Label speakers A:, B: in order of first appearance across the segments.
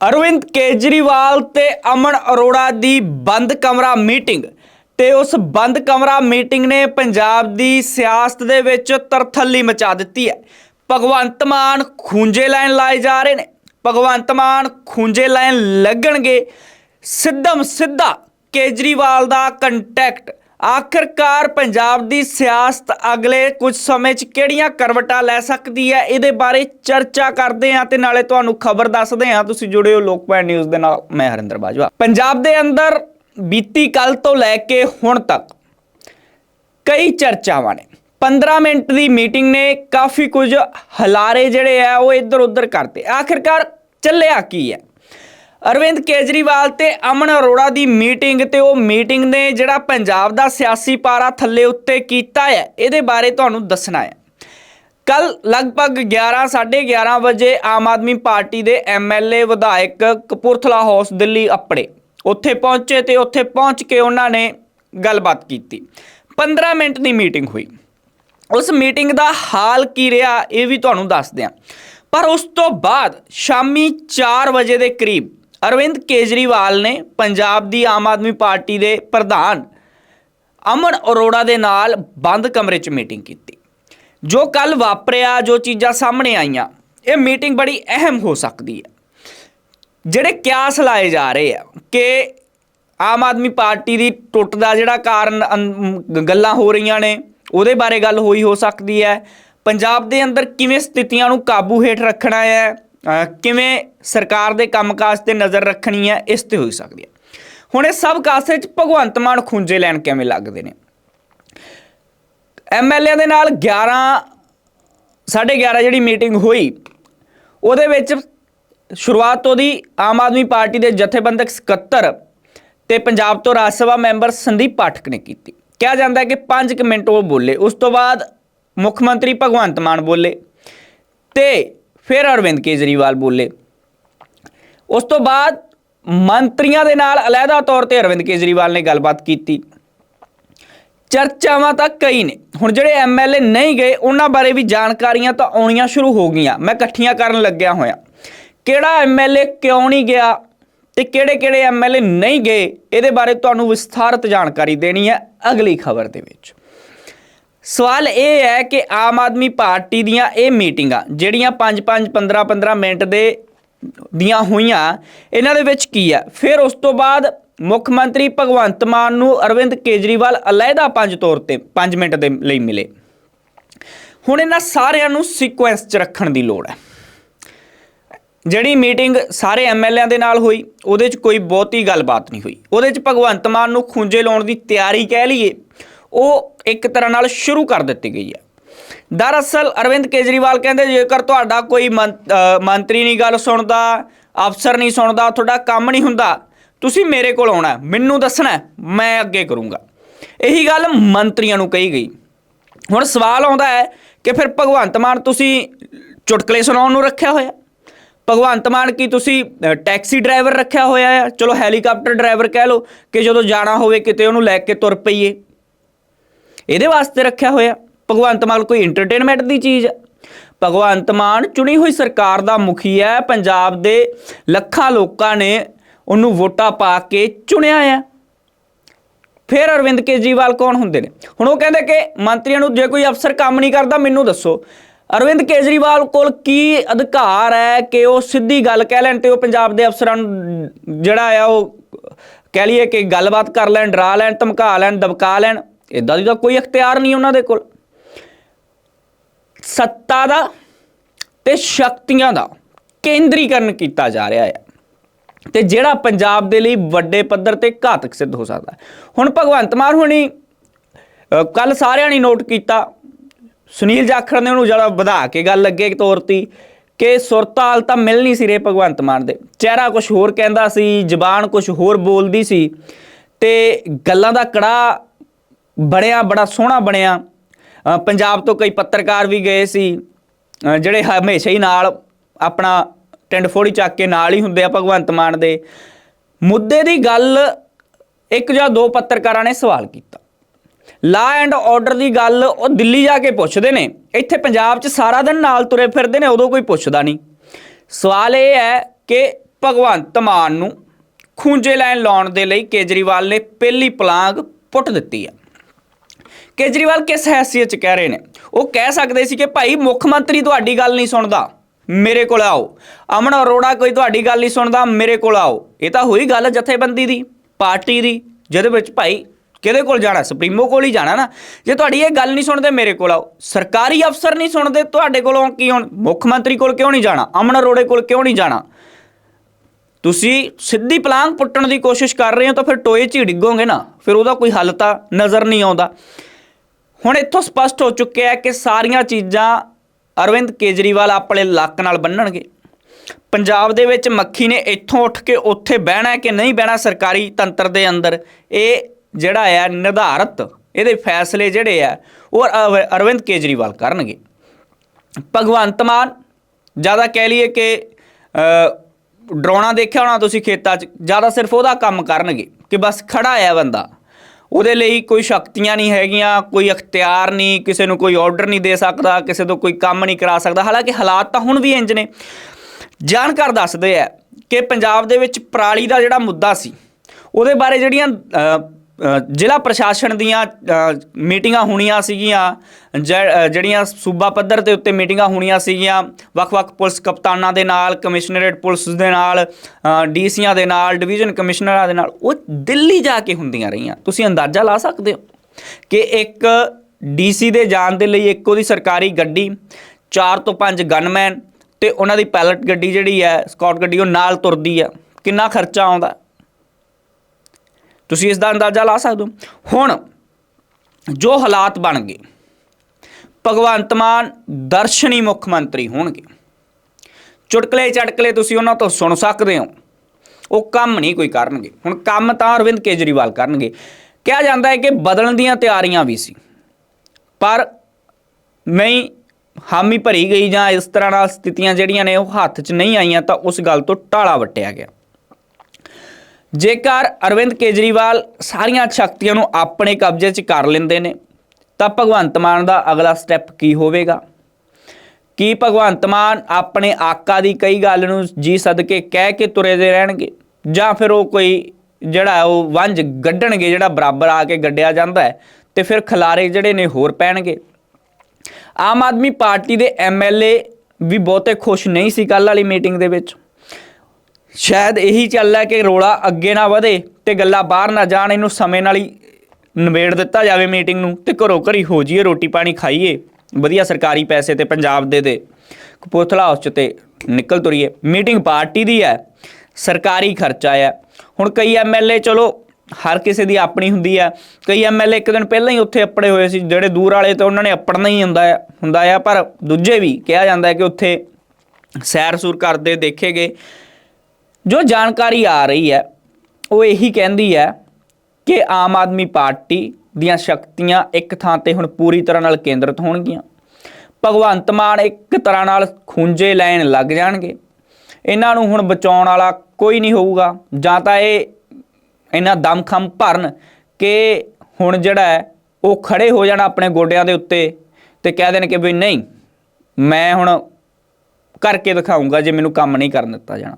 A: ਅਰਵਿੰਦ ਕੇਜਰੀਵਾਲ ਤੇ ਅਮਨ ਅਰੋੜਾ ਦੀ ਬੰਦ ਕਮਰਾ ਮੀਟਿੰਗ। ਤੇ ਉਸ ਬੰਦ ਕਮਰਾ ਮੀਟਿੰਗ ਨੇ ਪੰਜਾਬ ਦੀ ਸਿਆਸਤ ਦੇ ਵਿੱਚ ਤਰਥੱਲੀ ਮਚਾ ਦਿੱਤੀ ਹੈ। ਭਗਵੰਤ ਮਾਨ ਖੂੰਜੇ ਲਾਈਨ ਲਾਏ ਜਾ ਰਹੇ ਨੇ। ਭਗਵੰਤ ਮਾਨ ਖੂੰਜੇ ਲਾਈਨ ਲੱਗਣਗੇ। ਸਿੱਧਮ ਸਿੱਧਾ ਕੇਜਰੀਵਾਲ ਦਾ ਕੰਟੈਕਟ ਆਖਰਕਾਰ ਪੰਜਾਬ ਦੀ ਸਿਆਸਤ ਅਗਲੇ ਕੁਝ ਸਮੇਂ 'ਚ ਕਿਹੜੀਆਂ ਕਰਵਟਾਂ ਲੈ ਸਕਦੀ ਹੈ? ਇਹਦੇ ਬਾਰੇ ਚਰਚਾ ਕਰਦੇ ਹਾਂ ਤੇ ਨਾਲੇ ਤੁਹਾਨੂੰ ਖਬਰ ਦੱਸਦੇ ਹਾਂ। ਤੁਸੀਂ ਜੁੜੇ ਹੋ ਲੋਕਪਾਲ ਨਿਊਜ਼ ਦੇ ਨਾਲ। ਮੈਂ ਹਰਿੰਦਰ ਬਾਜਵਾ। ਪੰਜਾਬ ਦੇ ਅੰਦਰ ਬੀਤੀ ਕੱਲ ਤੋਂ ਲੈ ਕੇ ਹੁਣ ਤੱਕ ਕਈ ਚਰਚਾਵਾਂ ਨੇ। 15 ਮਿੰਟ ਦੀ ਮੀਟਿੰਗ ਨੇ। ਕਾਫੀ ਕੁਝ ਹਲਾਰੇ ਜਿਹੜੇ ਆ ਉਹ ਇੱਧਰ ਉੱਧਰ ਕਰਤੇ ਆਖਿਰਕਾਰ ਚੱਲਿਆ ਕੀ ਹੈ? ਅਰਵਿੰਦ ਕੇਜਰੀਵਾਲ ਤੇ ਅਮਨ ਅਰੋੜਾ ਦੀ ਮੀਟਿੰਗ ਤੇ ਉਹ ਮੀਟਿੰਗ ਨੇ ਜਿਹੜਾ ਪੰਜਾਬ ਦਾ ਸਿਆਸੀ ਪਾਰਾ ਥੱਲੇ ਉੱਤੇ ਕੀਤਾ ਹੈ, ਇਹਦੇ ਬਾਰੇ ਤੁਹਾਨੂੰ ਦੱਸਣਾ ਹੈ। ਕੱਲ ਲਗਭਗ 11 11:30 ਵਜੇ ਆਮ ਆਦਮੀ ਪਾਰਟੀ ਦੇ ਐਮਐਲਏ ਵਿਧਾਇਕ ਕਪੂਰਥਲਾ ਹਾਊਸ ਦਿੱਲੀ ਅਪੜੇ। ਉੱਥੇ ਪਹੁੰਚੇ ਤੇ ਉੱਥੇ ਪਹੁੰਚ ਕੇ ਉਹਨਾਂ ਨੇ ਗੱਲਬਾਤ ਕੀਤੀ। 15 ਮਿੰਟ ਦੀ ਮੀਟਿੰਗ ਹੋਈ। ਉਸ ਮੀਟਿੰਗ ਦਾ ਹਾਲ ਕੀ ਰਿਹਾ, ਇਹ ਵੀ ਤੁਹਾਨੂੰ ਦੱਸਦੇ ਹਾਂ। ਪਰ ਉਸ ਤੋਂ ਬਾਅਦ ਸ਼ਾਮੀ 4 ਵਜੇ ਦੇ ਕਰੀਬ ਅਰਵਿੰਦ ਕੇਜਰੀਵਾਲ ਨੇ ਪੰਜਾਬ ਦੀ ਆਮ ਆਦਮੀ ਪਾਰਟੀ ਦੇ ਪ੍ਰਧਾਨ ਅਮਨ ਅਰੋੜਾ ਦੇ ਨਾਲ ਬੰਦ ਕਮਰੇ 'ਚ ਮੀਟਿੰਗ ਕੀਤੀ। ਜੋ ਕੱਲ ਵਾਪਰਿਆ, ਜੋ ਚੀਜ਼ਾਂ ਸਾਹਮਣੇ ਆਈਆਂ, ਇਹ ਮੀਟਿੰਗ ਬੜੀ ਅਹਿਮ ਹੋ ਸਕਦੀ ਹੈ। ਜਿਹੜੇ ਕਿਆਸ ਲਾਏ ਜਾ ਰਹੇ ਆ ਕਿ ਆਮ ਆਦਮੀ ਪਾਰਟੀ ਦੀ ਟੁੱਟ ਦਾ ਜਿਹੜਾ ਕਾਰਨ ਗੱਲਾਂ ਹੋ ਰਹੀਆਂ ਨੇ, ਉਹਦੇ ਬਾਰੇ ਗੱਲ ਹੋਈ ਹੋ ਸਕਦੀ ਹੈ। ਪੰਜਾਬ ਦੇ ਅੰਦਰ ਕਿਵੇਂ ਸਥਿਤੀਆਂ ਨੂੰ ਕਾਬੂ ਹੇਠ ਰੱਖਣਾ ਹੈ ਕਿਵੇਂ ਸਰਕਾਰ ਦੇ ਕੰਮਕਾਜ ਤੇ ਨਜ਼ਰ ਰੱਖਣੀ ਹੈ, ਇਸ ਤੇ ਹੋ ਸਕਦੀ ਹੈ। ਹੁਣ ਇਹ ਸਭ ਕਾਸੇ 'ਚ ਭਗਵੰਤ ਮਾਨ ਖੁੰਝੇ ਲੈਣ ਕਿਵੇਂ ਲੱਗਦੇ ਨੇ? ਐਮਐਲਏ ਦੇ ਨਾਲ 11 11:30 ਜਿਹੜੀ ਮੀਟਿੰਗ ਹੋਈ, ਉਹਦੇ ਵਿੱਚ ਸ਼ੁਰੂਆਤ ਤੋਂ ਦੀ ਆਮ ਆਦਮੀ ਪਾਰਟੀ ਦੇ ਜਥੇਬੰਦਕ ਸਕੱਤਰ ਤੇ ਪੰਜਾਬ ਤੋਂ ਰਾਜ ਸਭਾ ਮੈਂਬਰ ਸੰਦੀਪ ਪਾਠਕ ਨੇ ਕੀਤੀ। ਕਿਹਾ ਜਾਂਦਾ ਹੈ ਕਿ 5 ਮਿੰਟ ਉਹ ਬੋਲੇ, ਉਸ ਤੋਂ ਬਾਅਦ ਮੁੱਖ ਮੰਤਰੀ ਭਗਵੰਤ ਮਾਨ ਬੋਲੇ ਤੇ ਫਿਰ ਅਰਵਿੰਦ ਕੇਜਰੀਵਾਲ ਬੋਲੇ। ਉਸ ਤੋਂ ਬਾਅਦ ਮੰਤਰੀਆਂ ਦੇ ਨਾਲ ਅਲੱਗਾ ਤੌਰ ਤੇ ਅਰਵਿੰਦ ਕੇਜਰੀਵਾਲ ਨੇ ਗੱਲਬਾਤ ਕੀਤੀ। ਚਰਚਾਵਾਂ ਤਾਂ ਕਈ ਨੇ। ਹੁਣ ਜਿਹੜੇ ਐਮਐਲਏ ਨਹੀਂ ਗਏ, ਉਹਨਾਂ ਬਾਰੇ ਵੀ ਜਾਣਕਾਰੀਆਂ ਤਾਂ ਆਉਣੀਆਂ ਸ਼ੁਰੂ ਹੋ ਗਈਆਂ। ਮੈਂ ਇਕੱਠੀਆਂ ਕਰਨ ਲੱਗਿਆ ਹੋਇਆ। ਕਿਹੜਾ ਐਮਐਲਏ ਕਿਉਂ ਨਹੀਂ ਗਿਆ ਤੇ ਕਿਹੜੇ-ਕਿਹੜੇ ਐਮਐਲਏ ਨਹੀਂ ਗਏ, ਇਹਦੇ ਬਾਰੇ ਤੁਹਾਨੂੰ ਵਿਸਥਾਰਤ ਜਾਣਕਾਰੀ ਦੇਣੀ ਹੈ ਅਗਲੀ ਖਬਰ ਦੇ ਵਿੱਚ। ਸਵਾਲ ਇਹ ਹੈ ਕਿ ਆਮ ਆਦਮੀ ਪਾਰਟੀ ਦੀਆਂ ਇਹ ਮੀਟਿੰਗਾਂ, ਜਿਹੜੀਆਂ 5-5 15-15 ਮਿੰਟ ਦੇ ਦੀਆਂ ਹੋਈਆਂ, ਇਹਨਾਂ ਦੇ ਵਿੱਚ ਕੀ ਹੈ? ਫਿਰ ਉਸ ਤੋਂ ਬਾਅਦ ਮੁੱਖ ਮੰਤਰੀ ਭਗਵੰਤ ਮਾਨ ਨੂੰ ਅਰਵਿੰਦ ਕੇਜਰੀਵਾਲ ਅਲੱਗਾ ਪੰਜ ਤੌਰ ਤੇ 5 ਮਿੰਟ ਦੇ ਲਈ ਮਿਲੇ। ਹੁਣ ਇਹਨਾਂ ਸਾਰਿਆਂ ਨੂੰ ਸੀਕੁਐਂਸ 'ਚ ਰੱਖਣ ਦੀ ਲੋੜ ਹੈ। ਜਿਹੜੀ ਮੀਟਿੰਗ ਸਾਰੇ ਐਮਐਲਏਆਂ ਦੇ ਨਾਲ ਹੋਈ, ਉਹਦੇ 'ਚ ਕੋਈ ਬਹੁਤੀ ਗੱਲਬਾਤ ਨਹੀਂ ਹੋਈ। ਉਹਦੇ 'ਚ ਭਗਵੰਤ ਮਾਨ ਨੂੰ ਖੁੰਝੇ ਲਾਉਣ ਦੀ ਤਿਆਰੀ ਕਹਿ ਲਈਏ। ਉਹ ਇੱਕ ਤਰ੍ਹਾਂ ਨਾਲ ਸ਼ੁਰੂ ਕਰ ਦਿੱਤੀ ਗਈ ਹੈ। ਦਰਅਸਲ ਅਰਵਿੰਦ ਕੇਜਰੀਵਾਲ ਕਹਿੰਦੇ, ਜੇਕਰ ਤੁਹਾਡਾ ਕੋਈ ਮੰ- ਮੰਤਰੀ ਨਹੀਂ ਗੱਲ ਸੁਣਦਾ, ਅਫਸਰ ਨਹੀਂ ਸੁਣਦਾ, ਤੁਹਾਡਾ ਕੰਮ ਨਹੀਂ ਹੁੰਦਾ, ਤੁਸੀਂ ਮੇਰੇ ਕੋਲ ਆਉਣਾ ਮੈਨੂੰ ਦੱਸਣਾ ਮੈਂ ਅੱਗੇ ਕਰੂੰਗਾ। ਇਹੀ ਗੱਲ ਮੰਤਰੀਆਂ ਨੂੰ ਕਹੀ ਗਈ। ਹੁਣ ਸਵਾਲ ਆਉਂਦਾ ਹੈ ਕਿ ਫਿਰ ਭਗਵੰਤ ਮਾਨ ਤੁਸੀਂ ਚੁਟਕਲੇ ਸੁਣਾਉਣ ਨੂੰ ਰੱਖਿਆ ਹੋਇਆ? ਭਗਵੰਤ ਮਾਨ ਕੀ ਤੁਸੀਂ ਟੈਕਸੀ ਡਰਾਈਵਰ ਰੱਖਿਆ ਹੋਇਆ ਹੈ? ਚਲੋ ਹੈਲੀਕਾਪਟਰ ਡਰਾਈਵਰ ਕਹਿ ਲਓ ਕਿ ਜਦੋਂ ਜਾਣਾ ਹੋਵੇ ਕਿਤੇ ਉਹਨੂੰ ਲੈ ਕੇ ਤੁਰ ਪਈਏ। ਇਹਦੇ ਵਾਸਤੇ ਰੱਖਿਆ ਹੋਇਆ। ਭਗਵੰਤ ਮਾਨ ਕੋਈ ਐਂਟਰਟੇਨਮੈਂਟ ਦੀ ਚੀਜ਼ ਹੈ ਭਗਵੰਤ ਮਾਨ ਚੁਣੀ ਹੋਈ ਸਰਕਾਰ ਦਾ ਮੁਖੀ ਹੈ। ਪੰਜਾਬ ਦੇ ਲੱਖਾਂ ਲੋਕਾਂ ਨੇ ਉਹਨੂੰ ਵੋਟਾਂ ਪਾ ਕੇ ਚੁਣਿਆ ਹੈ ਫਿਰ ਅਰਵਿੰਦ ਕੇਜਰੀਵਾਲ ਕੌਣ ਹੁੰਦੇ ਨੇ? ਹੁਣ ਉਹ ਕਹਿੰਦੇ ਕਿ ਮੰਤਰੀਆਂ ਨੂੰ ਜੇ ਕੋਈ ਅਫਸਰ ਕੰਮ ਨਹੀਂ ਕਰਦਾ, ਮੈਨੂੰ ਦੱਸੋ। ਅਰਵਿੰਦ ਕੇਜਰੀਵਾਲ ਕੋਲ ਕੀ ਅਧਿਕਾਰ ਹੈ ਕਿ ਉਹ ਸਿੱਧੀ ਗੱਲ ਕਹਿ ਲੈਣ ਤੇ ਉਹ ਪੰਜਾਬ ਦੇ ਅਫਸਰਾਂ ਨੂੰ ਜਿਹੜਾ ਆ ਉਹ ਕਹਿ ਲਈਏ ਕਿ ਗੱਲਬਾਤ ਕਰ ਲੈਣ, ਡਰਾ ਲੈਣ, ਧਮਕਾ ਲੈਣ, ਦਬਕਾ ਲੈਣ? ਇਦਾਂ ਦੀ ਤਾਂ ਕੋਈ ਅਖਤਿਆਰ ਨਹੀਂ ਉਹਨਾਂ ਦੇ ਕੋਲ। ਸੱਤਾ ਦਾ ਤੇ ਸ਼ਕਤੀਆਂ ਦਾ ਕੇਂਦਰੀਕਰਨ ਕੀਤਾ ਜਾ ਰਿਹਾ ਹੈ। ਤੇ ਜਿਹੜਾ ਪੰਜਾਬ ਦੇ ਲਈ ਵੱਡੇ ਪੱਧਰ ਤੇ ਘਾਤਕ ਸਿੱਧ ਹੋ ਸਕਦਾ ਹੁਣ ਭਗਵੰਤ ਮਾਨ ਹੁਣੀ ਕੱਲ ਸਾਰਿਆਂ ਨੇ ਨੋਟ ਕੀਤਾ। ਸੁਨੀਲ ਜਾਖੜ ਨੇ ਉਹਨੂੰ ਜਿਹੜਾ ਵਧਾ ਕੇ ਗੱਲ ਅੱਗੇ ਤੌਰ ਤੇ ਕਿ ਸੁਰਤਾਲ ਤਾਂ ਮਿਲ ਨਹੀਂ ਸੀ ਰੇ ਭਗਵੰਤ ਮਾਨ ਦੇ। ਚਿਹਰਾ ਕੁਝ ਹੋਰ ਕਹਿੰਦਾ ਸੀ, ਜ਼ਬਾਨ ਕੁਝ ਹੋਰ ਬੋਲਦੀ ਸੀ। ਤੇ ਗੱਲਾਂ ਦਾ ਕੜਾ ਬਣਿਆ ਬੜਾ ਸੋਹਣਾ ਬਣਿਆ। ਪੰਜਾਬ ਤੋਂ ਕਈ ਪੱਤਰਕਾਰ ਵੀ ਗਏ ਸੀ। ਜਿਹੜੇ ਹਮੇਸ਼ਾ ਹੀ ਨਾਲ ਆਪਣਾ ਟਿੰਡ ਫੋੜੀ ਚੱਕ ਕੇ ਨਾਲ ਹੀ ਹੁੰਦੇ ਆ ਭਗਵੰਤ ਮਾਨ ਦੇ। ਮੁੱਦੇ ਦੀ ਗੱਲ ਇੱਕ ਜਾਂ ਦੋ ਪੱਤਰਕਾਰਾਂ ਨੇ ਸਵਾਲ ਕੀਤਾ। ਲਾ ਐਂਡ ਆਰਡਰ ਦੀ ਗੱਲ ਉਹ ਦਿੱਲੀ ਜਾ ਕੇ ਪੁੱਛਦੇ ਨੇ। ਇੱਥੇ ਪੰਜਾਬ 'ਚ ਸਾਰਾ ਦਿਨ ਨਾਲ ਤੁਰੇ ਫਿਰਦੇ ਨੇ, ਉਦੋਂ ਕੋਈ ਪੁੱਛਦਾ ਨਹੀਂ। ਸਵਾਲ ਇਹ ਹੈ ਕਿ ਭਗਵੰਤ ਮਾਨ ਨੂੰ ਖੂੰਜੇ ਲੈਣ ਲਾਉਣ ਦੇ ਲਈ ਕੇਜਰੀਵਾਲ ਨੇ ਪਹਿਲੀ ਪਲਾਂਗ ਪੁੱਟ ਦਿੱਤੀ ਹੈ ਕੇਜਰੀਵਾਲ ਕਿਸ ਹੈਸੀਅਤ ਚ ਕਹਿ ਰਹੇ ਨੇ? ਉਹ ਕਹਿ ਸਕਦੇ ਸੀ ਕਿ ਭਾਈ, ਮੁੱਖ ਮੰਤਰੀ ਤੁਹਾਡੀ ਗੱਲ ਨਹੀਂ ਸੁਣਦਾ। ਮੇਰੇ ਕੋਲ ਆਓ। ਅਮਨ ਅਰੋੜਾ ਕੋਈ ਤੁਹਾਡੀ ਗੱਲ ਨਹੀਂ ਸੁਣਦਾ, ਮੇਰੇ ਕੋਲ ਆਓ। ਇਹ ਤਾਂ ਹੋਈ ਗੱਲ ਜਥੇਬੰਦੀ ਦੀ, ਪਾਰਟੀ ਦੀ, ਜਿਹਦੇ ਵਿੱਚ ਭਾਈ ਕਿਹਦੇ ਕੋਲ ਜਾਣਾ? ਸੁਪਰੀਮੋ ਕੋਲ ਹੀ ਜਾਣਾ ਨਾ। ਜੇ ਤੁਹਾਡੀ ਇਹ ਗੱਲ ਨਹੀਂ ਸੁਣਦੇ, ਮੇਰੇ ਕੋਲ ਆਓ। ਸਰਕਾਰੀ ਅਫਸਰ ਨਹੀਂ ਸੁਣਦੇ, ਤੁਹਾਡੇ ਕੋਲੋਂ ਕੀ ਹੁਣ? ਮੁੱਖ ਮੰਤਰੀ ਕੋਲ ਕਿਉਂ ਨਹੀਂ ਜਾਣਾ? ਅਮਨ ਅਰੋੜੇ ਕੋਲ ਕਿਉਂ ਨਹੀਂ ਜਾਣਾ? ਤੁਸੀਂ ਸਿੱਧੀ ਪਲਾਂਗ ਪੁੱਟਣ ਦੀ ਕੋਸ਼ਿਸ਼ ਕਰ ਰਹੇ ਹੋ, ਤਾਂ ਫਿਰ ਟੋਏ 'ਚ ਹੀ ਡਿੱਗੋਗੇ ਨਾ। ਫਿਰ ਉਹਦਾ ਕੋਈ ਹੱਲ ਤਾਂ ਨਜ਼ਰ ਨਹੀਂ ਆਉਂਦਾ। ਹੁਣ ਇੱਥੋਂ ਸਪਸ਼ਟ ਹੋ ਚੁੱਕਿਆ ਹੈ ਕਿ ਸਾਰੀਆਂ ਚੀਜ਼ਾਂ ਅਰਵਿੰਦ ਕੇਜਰੀਵਾਲ ਆਪਣੇ ਲੱਕ ਨਾਲ ਬੰਨਣਗੇ। ਪੰਜਾਬ ਦੇ ਵਿੱਚ ਮੱਖੀ ਨੇ ਇੱਥੋਂ ਉੱਠ ਕੇ ਉੱਥੇ ਬਹਿਣਾ ਹੈ ਕਿ ਨਹੀਂ ਬਹਿਣਾ ਸਰਕਾਰੀ ਤੰਤਰ ਦੇ ਅੰਦਰ? ਇਹ ਜਿਹੜਾ ਹੈ ਨਿਰਧਾਰਤ, ਇਹਦੇ ਫੈਸਲੇ ਜਿਹੜੇ ਆ, ਉਹ ਅਰ- ਅਰਵਿੰਦ ਕੇਜਰੀਵਾਲ ਕਰਨਗੇ। ਭਗਵੰਤ ਮਾਨ, ਜ਼ਿਆਦਾ ਕਹਿ ਲਈਏ ਕਿ ਡਰਾਉਣਾ ਦੇਖਿਆ ਹੋਣਾ ਤੁਸੀਂ ਖੇਤਾਂ 'ਚ, ਜ਼ਿਆਦਾ ਸਿਰਫ ਉਹਦਾ ਕੰਮ ਕਰਨਗੇ ਕਿ ਬਸ ਖੜਾ ਆ ਬੰਦਾ। ਉਹਦੇ ਲਈ ਕੋਈ ਸ਼ਕਤੀਆਂ ਨਹੀਂ ਹੈਗੀਆਂ, ਕੋਈ ਅਖਤਿਆਰ ਨਹੀਂ, ਕਿਸੇ ਨੂੰ ਕੋਈ ਆਰਡਰ ਨਹੀਂ ਦੇ ਸਕਦਾ, ਕਿਸੇ ਤੋਂ ਕੋਈ ਕੰਮ ਨਹੀਂ ਕਰਾ ਸਕਦਾ। ਹਾਲਾਂਕਿ ਹਾਲਾਤ ਤਾਂ ਹੁਣ ਵੀ ਇੰਜ ਨੇ। ਜਾਣਕਾਰ ਦੱਸਦੇ ਆ ਕਿ ਪੰਜਾਬ ਦੇ ਵਿੱਚ ਪਰਾਲੀ ਦਾ ਜਿਹੜਾ ਮੁੱਦਾ ਸੀ, ਉਹਦੇ ਬਾਰੇ ਜਿਹੜੀਆਂ ਜ਼ਿਲ੍ਹਾ ਪ੍ਰਸ਼ਾਸਨ ਦੀਆਂ ਮੀਟਿੰਗਾਂ ਹੋਣੀਆਂ ਸੀਗੀਆਂ, ਜ- ਜਿਹੜੀਆਂ ਸੂਬਾ ਪੱਧਰ ਦੇ ਉੱਤੇ ਮੀਟਿੰਗਾਂ ਹੋਣੀਆਂ ਸੀਗੀਆਂ, ਵੱਖ-ਵੱਖ ਪੁਲਿਸ ਕਪਤਾਨਾਂ ਦੇ ਨਾਲ, ਕਮਿਸ਼ਨਰੇਟ ਪੁਲਿਸ ਦੇ ਨਾਲ ਡੀਸੀਆਂ ਦੇ ਨਾਲ, ਡਿਵੀਜ਼ਨ ਕਮਿਸ਼ਨਰਾਂ ਦੇ ਨਾਲ, ਉਹ ਦਿੱਲੀ ਜਾ ਕੇ ਹੁੰਦੀਆਂ ਰਹੀਆਂ। ਤੁਸੀਂ ਅੰਦਾਜ਼ਾ ਲਾ ਸਕਦੇ ਹੋ ਕਿ ਇੱਕ ਡੀਸੀ ਦੇ ਜਾਣ ਦੇ ਲਈ ਇੱਕ ਉਹਦੀ ਸਰਕਾਰੀ ਗੱਡੀ, ਚਾਰ ਤੋਂ ਪੰਜ ਗਨਮੈਨ ਤੇ ਉਹਨਾਂ ਦੀ ਪੈਲਟ ਗੱਡੀ ਜਿਹੜੀ ਹੈ ਸਕਾਟ ਗੱਡੀ, ਉਹ ਨਾਲ ਤੁਰਦੀ ਆ ਕਿੰਨਾ ਖਰਚਾ ਆਉਂਦਾ? ਤੁਸੀਂ ਇਸ ਦਾ ਅੰਦਾਜ਼ਾ ਲਾ ਸਕਦੇ ਹੋ। ਹੁਣ ਜੋ ਹਾਲਾਤ ਬਣ ਗਏ, ਭਗਵੰਤ ਮਾਨ ਦਰਸ਼ਨੀ ਮੁੱਖ ਮੰਤਰੀ ਹੋਣਗੇ। ਚੁਟਕਲੇ ਚਟਕਲੇ ਤੁਸੀਂ ਉਹਨਾਂ ਤੋਂ ਸੁਣ ਸਕਦੇ ਹੋ। ਉਹ ਕੰਮ ਨਹੀਂ ਕੋਈ ਕਰਨਗੇ। ਹੁਣ ਕੰਮ ਤਾਂ ਅਰਵਿੰਦ ਕੇਜਰੀਵਾਲ ਕਰਨਗੇ। ਕਿਹਾ ਜਾਂਦਾ ਹੈ ਕਿ ਬਦਲਣ ਦੀਆਂ ਤਿਆਰੀਆਂ ਵੀ ਸੀ। ਪਰ ਨਹੀਂ ਹਾਮੀ ਭਰੀ ਗਈ ਜਾਂ ਇਸ ਤਰ੍ਹਾਂ ਨਾਲ ਸਥਿਤੀਆਂ ਜਿਹੜੀਆਂ ਨੇ ਉਹ ਹੱਥ 'ਚ ਨਹੀਂ ਆਈਆਂ ਤਾਂ ਉਸ ਗੱਲ ਤੋਂ ਟਾਲਾ ਵੱਟਿਆ ਗਿਆ। ਜੇਕਰ ਅਰਵਿੰਦ ਕੇਜਰੀਵਾਲ ਸਾਰੀਆਂ ਸ਼ਕਤੀਆਂ ਨੂੰ ਆਪਣੇ ਕਬਜ਼ੇ 'ਚ ਕਰ ਲੈਂਦੇ ਨੇ, ਤਾਂ ਭਗਵੰਤ ਮਾਨ ਦਾ ਅਗਲਾ ਸਟੈਪ ਕੀ ਹੋਵੇਗਾ? ਕੀ ਭਗਵੰਤ ਮਾਨ ਆਪਣੇ ਆਕਾ ਦੀ ਕਈ ਗੱਲ ਨੂੰ ਜੀ ਸਦਕੇ ਕਹਿ ਕੇ ਤੁਰੇ ਦੇ ਰਹਿਣਗੇ? ਜਾਂ ਫਿਰ ਉਹ ਕੋਈ ਜਿਹੜਾ ਉਹ ਵੰਜ ਗੱਡਣਗੇ, ਜਿਹੜਾ ਬਰਾਬਰ ਆ ਕੇ ਗੱਡਿਆ ਜਾਂਦਾ ਹੈ, ਤੇ ਫਿਰ ਖਲਾਰੇ ਜਿਹੜੇ ਨੇ ਹੋਰ ਪੈਣਗੇ? ਆਮ ਆਦਮੀ ਪਾਰਟੀ ਦੇ ਐਮਐਲਏ ਵੀ ਬਹੁਤੇ ਖੁਸ਼ ਨਹੀਂ ਸੀ ਕੱਲ ਵਾਲੀ ਮੀਟਿੰਗ ਦੇ ਵਿੱਚ। ਸ਼ਾਇਦ ਇਹੀ ਚੱਲ ਹੈ ਕਿ ਰੋਲਾ ਅੱਗੇ ਨਾ ਵਧੇ ਤੇ ਗੱਲਾਂ ਬਾਹਰ ਨਾ ਜਾਣ, ਇਹਨੂੰ ਸਮੇਂ ਨਾਲ ਹੀ ਨਿਬੇੜ ਦਿੱਤਾ ਜਾਵੇ ਮੀਟਿੰਗ ਨੂੰ ਤੇ ਘਰੋਂ ਘਰੀ ਹੋ ਜਾਈਏ, ਰੋਟੀ ਪਾਣੀ ਖਾਈਏ। ਵਧੀਆ ਸਰਕਾਰੀ ਪੈਸੇ ਤੇ ਪੰਜਾਬ ਦੇ ਦੇ ਕਪੂਰਥਲਾ ਹਾਊਸ ਚ ਤੇ ਨਿਕਲ ਤੁਰੀਏ। ਮੀਟਿੰਗ ਪਾਰਟੀ ਦੀ ਹੈ, ਸਰਕਾਰੀ ਖਰਚਾ ਹੈ। ਹੁਣ ਕਈ ਐਮਐਲਏ ਚਲੋ, ਹਰ ਕਿਸੇ ਦੀ ਆਪਣੀ ਹੁੰਦੀ ਹੈ। ਕਈ ਐਮਐਲਏ ਇੱਕ ਦਿਨ ਪਹਿਲਾਂ ਹੀ ਉੱਥੇ ਅੱਪੜੇ ਹੋਏ ਸੀ, ਜਿਹੜੇ ਦੂਰ ਵਾਲੇ ਤਾਂ ਉਹਨਾਂ ਨੇ ਅੱਪੜਨਾ ਹੀ ਹੁੰਦਾ ਹੈ, ਹੁੰਦਾ ਆ ਪਰ ਦੂਜੇ ਵੀ ਕਿਹਾ ਜਾਂਦਾ ਹੈ ਕਿ ਉੱਥੇ ਸੈਰ ਸੂਰ ਕਰਦੇ, ਦੇਖੇ ਗਏ। ਜੋ ਜਾਣਕਾਰੀ ਆ ਰਹੀ ਹੈ, ਉਹ ਇਹੀ ਕਹਿੰਦੀ ਹੈ ਕਿ ਆਮ ਆਦਮੀ ਪਾਰਟੀ ਦੀਆਂ ਸ਼ਕਤੀਆਂ ਇੱਕ ਥਾਂ ਤੇ ਹੁਣ ਪੂਰੀ ਤਰ੍ਹਾਂ ਨਾਲ ਕੇਂਦਰਿਤ ਹੋਣਗੀਆਂ। ਭਗਵੰਤ ਮਾਨ ਇੱਕ ਤਰ੍ਹਾਂ ਨਾਲ ਖੁੰਝੇ ਲੈਣ ਲੱਗ ਜਾਣਗੇ। ਇਹਨਾਂ ਨੂੰ ਹੁਣ ਬਚਾਉਣ ਵਾਲਾ ਕੋਈ ਨਹੀਂ ਹੋਊਗਾ। ਜਾਂ ਤਾਂ ਇਹ ਇਹਨਾਂ ਦਮਖਮ ਭਰਨ ਕਿ ਹੁਣ ਜਿਹੜਾ ਹੈ, ਉਹ ਖੜੇ ਹੋ ਜਾਣ ਆਪਣੇ ਗੋਡਿਆਂ ਦੇ ਉੱਤੇ ਤੇ ਕਹਿ ਦੇਣ ਕਿ ਵੀ ਨਹੀਂ, ਮੈਂ ਹੁਣ ਕਰਕੇ ਦਿਖਾਊਂਗਾ ਜੇ ਮੈਨੂੰ ਕੰਮ ਨਹੀਂ ਕਰਨ ਦਿੱਤਾ ਜਾਣਾ।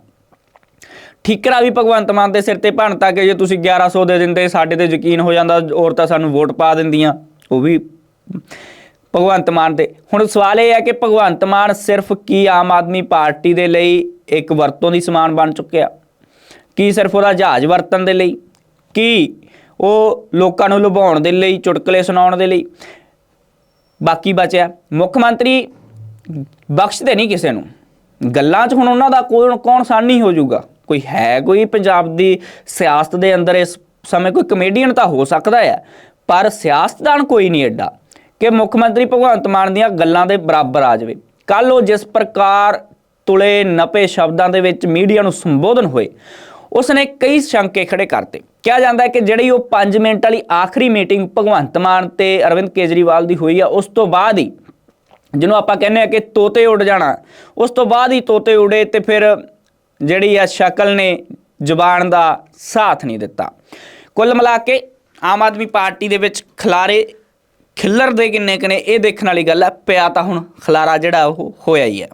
A: ਠੀਕਰਾ ਵੀ ਭਗਵੰਤ ਮਾਨ ਦੇ ਸਿਰ ਤੇ ਭਣਤਾ ਕਿ ਜੇ ਤੁਸੀਂ 1100 ਦੇ ਦਿੰਦੇ, ਸਾਡੇ ਤੇ ਯਕੀਨ ਹੋ ਜਾਂਦਾ ਔਰਤਾਂ ਸਾਨੂੰ ਵੋਟ ਪਾ ਦਿੰਦੀਆਂ। ਉਹ ਵੀ ਭਗਵੰਤ ਮਾਨ ਦੇ ਹੁਣ ਸਵਾਲ ਇਹ ਹੈ ਕਿ ਭਗਵੰਤ ਮਾਨ ਸਿਰਫ ਕੀ ਆਮ ਆਦਮੀ ਪਾਰਟੀ ਦੇ ਲਈ ਇੱਕ ਵਰਤੋਂ ਦੀ ਸਮਾਨ ਬਣ ਚੁੱਕਿਆ? ਕੀ ਸਿਰਫ ਉਹਦਾ ਜਹਾਜ਼ ਵਰਤਣ ਦੇ ਲਈ? ਕੀ ਉਹ ਲੋਕਾਂ ਨੂੰ ਲੁਭਾਉਣ ਦੇ ਲਈ, ਚੁਟਕਲੇ ਸੁਣਾਉਣ ਦੇ ਲਈ? ਬਾਕੀ ਬਚਿਆ। ਮੁੱਖ ਮੰਤਰੀ ਬਖਸ਼ਦੇ ਨਹੀਂ ਕਿਸੇ ਨੂੰ। ਗੱਲਾਂ 'ਚ ਹੁਣ ਉਹਨਾਂ ਦਾ ਕੌਣ ਕੌਣ ਸਾਨੀ ਹੋ ਜਾਊਗਾ? ਕੋਈ ਹੈ ਕੋਈ ਪੰਜਾਬ ਦੀ ਸਿਆਸਤ ਦੇ ਅੰਦਰ ਇਸ ਸਮੇਂ ਕੋਈ ਕਮੇਡੀਅਨ ਤਾਂ ਹੋ ਸਕਦਾ ਹੈ, ਪਰ ਸਿਆਸਤਦਾਨ ਕੋਈ ਨਹੀਂ ਐਡਾ ਕਿ ਮੁੱਖ ਮੰਤਰੀ ਭਗਵੰਤ ਮਾਨ ਦੀਆਂ ਗੱਲਾਂ ਦੇ ਬਰਾਬਰ ਆ ਜਾਵੇ। ਕੱਲ ਉਹ ਜਿਸ ਪ੍ਰਕਾਰ ਤੁਲੇ ਨਪੇ ਸ਼ਬਦਾਂ ਦੇ ਵਿੱਚ ਮੀਡੀਆ ਨੂੰ ਸੰਬੋਧਨ ਹੋਏ, ਉਸਨੇ ਕਈ ਸ਼ੰਕੇ ਖੜੇ ਕਰਤੇ। ਕਿਹਾ ਜਾਂਦਾ ਹੈ ਕਿ ਜਿਹੜੀ ਉਹ 5 ਮਿੰਟ ਵਾਲੀ ਆਖਰੀ ਮੀਟਿੰਗ ਭਗਵੰਤ ਮਾਨ ਤੇ ਅਰਵਿੰਦ ਕੇਜਰੀਵਾਲ ਦੀ ਹੋਈ ਆ, ਉਸ ਤੋਂ ਬਾਅਦ ਹੀ ਜਿਹਨੂੰ ਆਪਾਂ ਕਹਿੰਦੇ ਆ ਕਿ ਤੋਤੇ ਉੱਡ ਜਾਣਾ, ਉਸ ਤੋਂ ਬਾਅਦ ਹੀ ਤੋਤੇ ਉੜੇ ਤੇ ਫਿਰ ਜਿਹੜੀ ਆ ਸ਼ਕਲ ਨੇ ਜ਼ੁਬਾਨ ਦਾ ਸਾਥ ਨਹੀਂ ਦਿੱਤਾ। ਕੁੱਲ ਮਿਲਾ ਕੇ ਆਮ ਆਦਮੀ ਪਾਰਟੀ ਦੇ ਵਿੱਚ ਖਲਾਰੇ ਖਿੱਲਰ ਦੇ ਕਿੰਨੇ ਕਨੇ ਇਹ ਦੇਖਣ ਵਾਲੀ ਗੱਲ ਹੈ ਪਿਆ ਤਾਂ ਹੁਣ ਖਲਾਰਾ ਜਿਹੜਾ ਉਹ ਹੋਇਆ ਹੀ ਹੈ